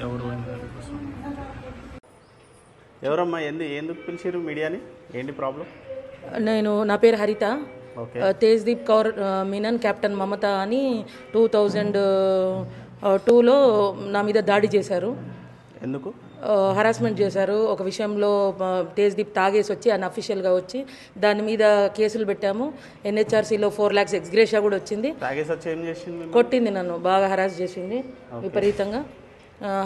ఎవరు కోసం. ఎవరమ్మా ఎందు ఎందుకు పిలిచిరు మీడియాని? ఏంటి ప్రాబ్లం? నేను నా పేరు హరిత. తేజ్దీప్ కౌర్ మీనన్ కెప్టెన్ మమత అని టూ థౌజండ్ టూలో నా మీద దాడి చేశారు. ఎందుకు? హరాస్మెంట్ చేశారు. ఒక విషయంలో తేజ్దీప్ తాగేసి వచ్చి అన్ అఫీషియల్గా వచ్చి దాని మీద కేసులు పెట్టాము. ఎన్హెచ్ఆర్సీలో ఫోర్ ల్యాక్స్ ఎక్స్గ్రేషియా కూడా వచ్చింది. కొట్టింది నన్ను. బాగా హరాస్ చేసింది. విపరీతంగా.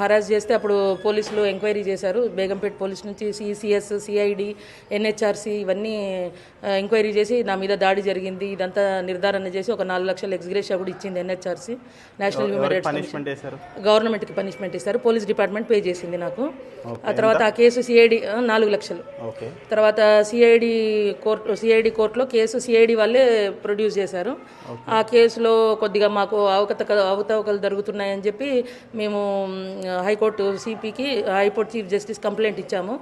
హరాస్ చేస్తే అప్పుడు పోలీసులు ఎంక్వైరీ చేశారు. బేగంపేట పోలీస్ నుంచి సిసిఎస్ సిఐడి ఎన్హెచ్ఆర్సి ఇవన్నీ ఎంక్వైరీ చేసి నా మీద దాడి జరిగింది. ఇదంతా నిర్ధారణ చేసి ఒక నాలుగు లక్షల ఎక్స్గ్రేషియా కూడా ఇచ్చింది ఎన్హెచ్ఆర్సి. నేషనల్ హ్యూమన్ రైట్స్ గవర్నమెంట్కి పనిష్మెంట్ ఇస్తారు పోలీస్ డిపార్ట్మెంట్ పే చేసింది నాకు. ఆ తర్వాత ఆ కేసు సిఐడి నాలుగు లక్షలు. తర్వాత సిఐడి కోర్టు సిఐడి కోర్టులో కేసు సిఐడి వాళ్ళే ప్రొడ్యూస్ చేశారు. ఆ కేసులో కొద్దిగా మాకు అవకతక అవకతవకలు జరుగుతున్నాయని చెప్పి మేము high court సిపికి high court chief justice complaint ఇచ్చాము.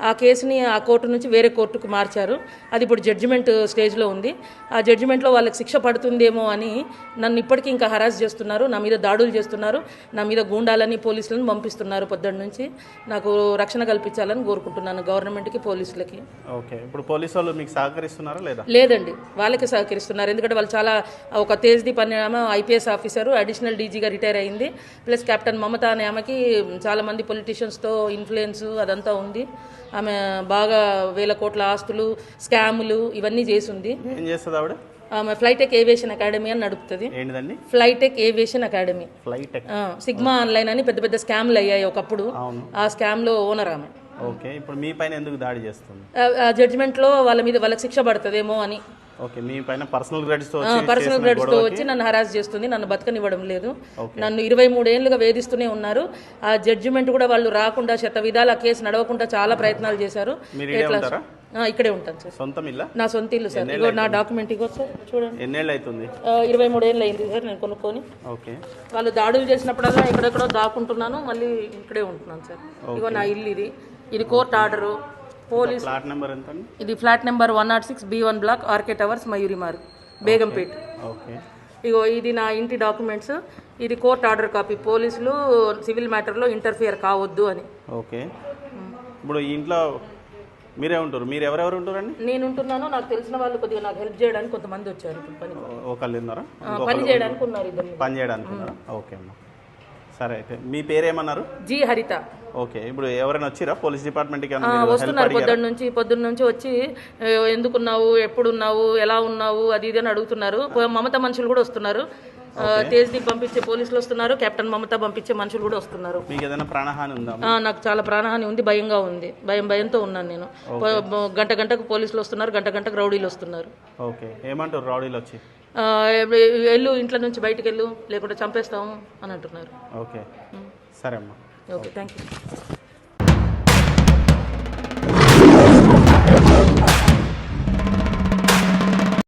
ఆ కేసుని ఆ కోర్టు నుంచి వేరే కోర్టుకు మార్చారు. అది ఇప్పుడు జడ్జిమెంట్ స్టేజ్లో ఉంది. ఆ జడ్జిమెంట్లో వాళ్ళకి శిక్ష పడుతుందేమో అని నన్ను ఇప్పటికీ ఇంకా హరాస్ చేస్తున్నారు. నా మీద దాడులు చేస్తున్నారు. నా మీద గూండాలని పోలీసులను పంపిస్తున్నారు పొద్దున్న నుంచి. నాకు రక్షణ కల్పించాలని కోరుకుంటున్నాను గవర్నమెంట్కి పోలీసులకి. ఓకే ఇప్పుడు పోలీసు వాళ్ళు మీకు సహకరిస్తున్నారా లేదా? లేదండి. వాళ్ళకి సహకరిస్తున్నారు. ఎందుకంటే వాళ్ళు చాలా ఒక తేజ్దీప్ అనే ఆమె ఐపీఎస్ ఆఫీసరు అడిషనల్ డీజీగా రిటైర్ అయింది. ప్లస్ కెప్టెన్ మమత అనే ఆమెకి చాలా మంది పొలిటీషియన్స్తో ఇన్ఫ్లుయెన్స్ అదంతా ఉంది. ఆమె బాగా వేల కోట్ల ఆస్తులు స్కాములు ఇవన్నీ చేసింది. ఏం చేస్తుంది ఆవిడ? ఆమె ఫ్లైటెక్ ఏవియేషన్ అకాడమీ అని నడుపుతుంది. ఏంటిదండి? ఫ్లైటెక్ ఏవియేషన్ అకాడమీ ఫ్లైట్ ఎక్- ఆ, సిగ్మా ఆన్లైన్ అని పెద్ద పెద్ద స్కామ్లు అయ్యాయి ఒకప్పుడు. ఆ స్కామ్లో ఓనర్ ఆమె. ఓకే ఇప్పుడు మీ పైన ఎందుకు దాడి చేస్తుంది? ఆ జడ్జిమెంట్లో వాళ్ళ మీద వాళ్ళకి శిక్ష పడుతుందేమో అని. ఓకే మీ పైన పర్సనల్తో వచ్చి పర్సనల్ నన్ను హరాస్ చేస్తుంది నన్ను బతకనివ్వడం లేదు. నన్ను ఇరవై మూడేళ్ళుగా వేధిస్తూనే ఉన్నారు. ఆ జడ్జిమెంట్ కూడా వాళ్ళు రాకుండా శత విధాలు ఆ కేసు నడవకుండా చాలా ప్రయత్నాలు చేశారు. ఇక్కడే ఉంటాను సార్. సొంతం ఇల్లా? నా సొంత ఇల్లు సార్. ఇగో నా డాక్యుమెంట్ ఇగో సార్ చూడండి. ఎన్నేళ్ళు అవుతుంది ఇరవై మూడేళ్ళు అయింది సార్ నేను కొనుక్కొని. ఓకే. వాళ్ళు దాడులు చేసినప్పుడల్లా ఎక్కడెక్కడో దాక్కుంటున్నాను మళ్ళీ ఇక్కడే ఉంటున్నాను సార్. ఇగో నా ఇల్లు ఇది. ఇది court order police flat number ఎంత ఇది flat number one nought six B one block RK towers Mayuri Marg Begumpet. Okay. ఇగో ఇది నా ఇంటి డాక్యుమెంట్స్. ఇది కోర్ట్ ఆర్డర్ కాపీ. పోలీసులు సివిల్ మ్యాటర్లో ఇంటర్ఫియర్ కావద్దు అని. ఓకే. ఇప్పుడు ఈ ఇంట్లో మీరే ఉంటారు. మీరు ఎవరెవరు ఉంటారండి? నేను ఉంటున్నాను. నాకు తెలిసిన వాళ్ళు కొద్దిగా నాకు హెల్ప్ చేయడానికి కొంతమంది వచ్చారు ఇప్పుడు పని ఒకళ్ళు ఉన్నారా? పని చేయడానికి ఉన్నారు ఇద్దరు. పని చేయడానికి ఉన్నారా? ఓకే అమ్మా. సరే అయితే మీ పేరేమన్నారు? జీ హరిత. ఓకే ఇప్పుడు ఎవరైనా వచ్చిరా? పోలీస్ డిపార్ట్మెంట్కి వస్తున్నారు పొద్దున్న నుంచి పొద్దున్న నుంచి వచ్చి "ఏ, ఎందుకున్నావు? ఎప్పుడున్నావు? ఎలా ఉన్నావు? అది ఇది అని అడుగుతున్నారు. మమత మనుషులు కూడా వస్తున్నారు. తేజ్దీప్ పంపించే పోలీసులు వస్తున్నారు. కెప్టెన్ మమత పంపించే మనుషులు కూడా వస్తున్నారు. మీకు ఏదైనా ప్రాణహాని ఉందా? నాకు చాలా ప్రాణహాని ఉంది భయంగా ఉంది. భయం భయంతో ఉన్నాను నేను. గంట గంటకు పోలీసులు వస్తున్నారు గంట గంటకు రౌడీలు వస్తున్నారు. ఓకే. ఏమంటారు రౌడీలు వచ్చి? వెళ్ళు ఇంట్లో నుంచి బయటికి వెళ్ళు లేకుంటే చంపేస్తాము అని అంటున్నారు ఓకే సరే అమ్మా ఓకే థ్యాంక్ యూ